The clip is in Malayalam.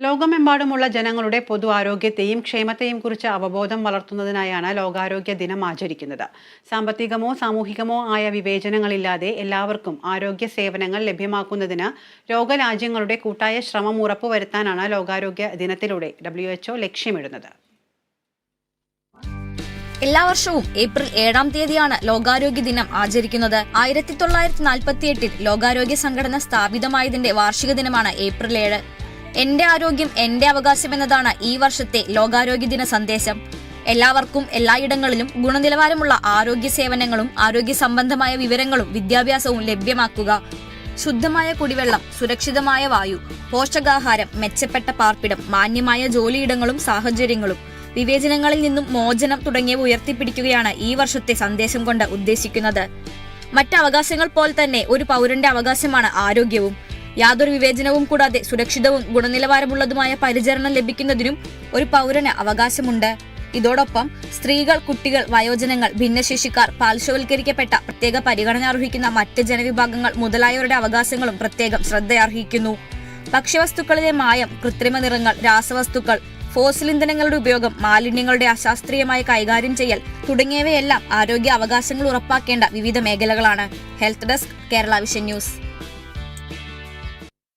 ലോകമെമ്പാടുമുള്ള ജനങ്ങളുടെ പൊതു ആരോഗ്യത്തെയും ക്ഷേമത്തെയും കുറിച്ച് അവബോധം വളർത്തുന്നതിനായാണ് ലോകാരോഗ്യ ദിനം ആചരിക്കുന്നത്. സാമ്പത്തികമോ സാമൂഹികമോ ആയ വിവേചനങ്ങളില്ലാതെ എല്ലാവർക്കും ആരോഗ്യ സേവനങ്ങൾ ലഭ്യമാക്കുന്നതിന് രോഗരാജ്യങ്ങളുടെ കൂട്ടായ ശ്രമം ഉറപ്പുവരുത്താനാണ് ലോകാരോഗ്യ ദിനത്തിലൂടെ ഡബ്ല്യു എച്ച്ഒ ലക്ഷ്യമിടുന്നത്. എല്ലാ വർഷവും ഏപ്രിൽ ഏഴാം തീയതിയാണ് ലോകാരോഗ്യ ദിനം ആചരിക്കുന്നത്. ആയിരത്തി തൊള്ളായിരത്തി നാൽപ്പത്തി എട്ടിൽ ലോകാരോഗ്യ സംഘടന സ്ഥാപിതമായതിന്റെ വാർഷിക ദിനമാണ് ഏപ്രിൽ ഏഴ്. എന്റെ ആരോഗ്യം എന്റെ അവകാശം എന്നതാണ് ഈ വർഷത്തെ ലോകാരോഗ്യ ദിന സന്ദേശം. എല്ലാവർക്കും എല്ലായിടങ്ങളിലും ഗുണനിലവാരമുള്ള ആരോഗ്യ സേവനങ്ങളും ആരോഗ്യ സംബന്ധമായ വിവരങ്ങളും വിദ്യാഭ്യാസവും ലഭ്യമാക്കുക. ശുദ്ധമായ കുടിവെള്ളം സുരക്ഷിതമായ വായു പോഷകാഹാരം മെച്ചപ്പെട്ട പാർപ്പിടം മാന്യമായ ജോലിയിടങ്ങളും സാഹചര്യങ്ങളും വിവേചനങ്ങളിൽ നിന്നും മോചനം തുടങ്ങിയവ ഉയർത്തിപ്പിടിക്കുകയാണ് ഈ വർഷത്തെ സന്ദേശം കൊണ്ട് ഉദ്ദേശിക്കുന്നത്. മറ്റവകാശങ്ങൾ പോലെ തന്നെ ഒരു പൗരന്റെ അവകാശമാണ് ആരോഗ്യവും. യാതൊരു വിവേചനവും കൂടാതെ സുരക്ഷിതവും ഗുണനിലവാരമുള്ളതുമായ പരിചരണം ലഭിക്കുന്നതിനും ഒരു പൗരന് അവകാശമുണ്ട്. ഇതോടൊപ്പം സ്ത്രീകൾ കുട്ടികൾ വയോജനങ്ങൾ ഭിന്നശേഷിക്കാർ പാർശ്വവൽക്കരിക്കപ്പെട്ട പ്രത്യേക പരിഗണന അർഹിക്കുന്ന മറ്റ് ജനവിഭാഗങ്ങൾ മുതലായവരുടെ അവകാശങ്ങളും പ്രത്യേകം ശ്രദ്ധയർഹിക്കുന്നു. ഭക്ഷ്യവസ്തുക്കളിലെ മായം കൃത്രിമ നിറങ്ങൾ രാസവസ്തുക്കൾ ഫോസിൽ ഇന്ധനങ്ങളുടെ ഉപയോഗം മാലിന്യങ്ങളുടെ അശാസ്ത്രീയമായ കൈകാര്യം ചെയ്യൽ തുടങ്ങിയവയെല്ലാം ആരോഗ്യ അവകാശങ്ങൾ ഉറപ്പാക്കേണ്ട വിവിധ മേഖലകളാണ്. Health desk Kerala vision news.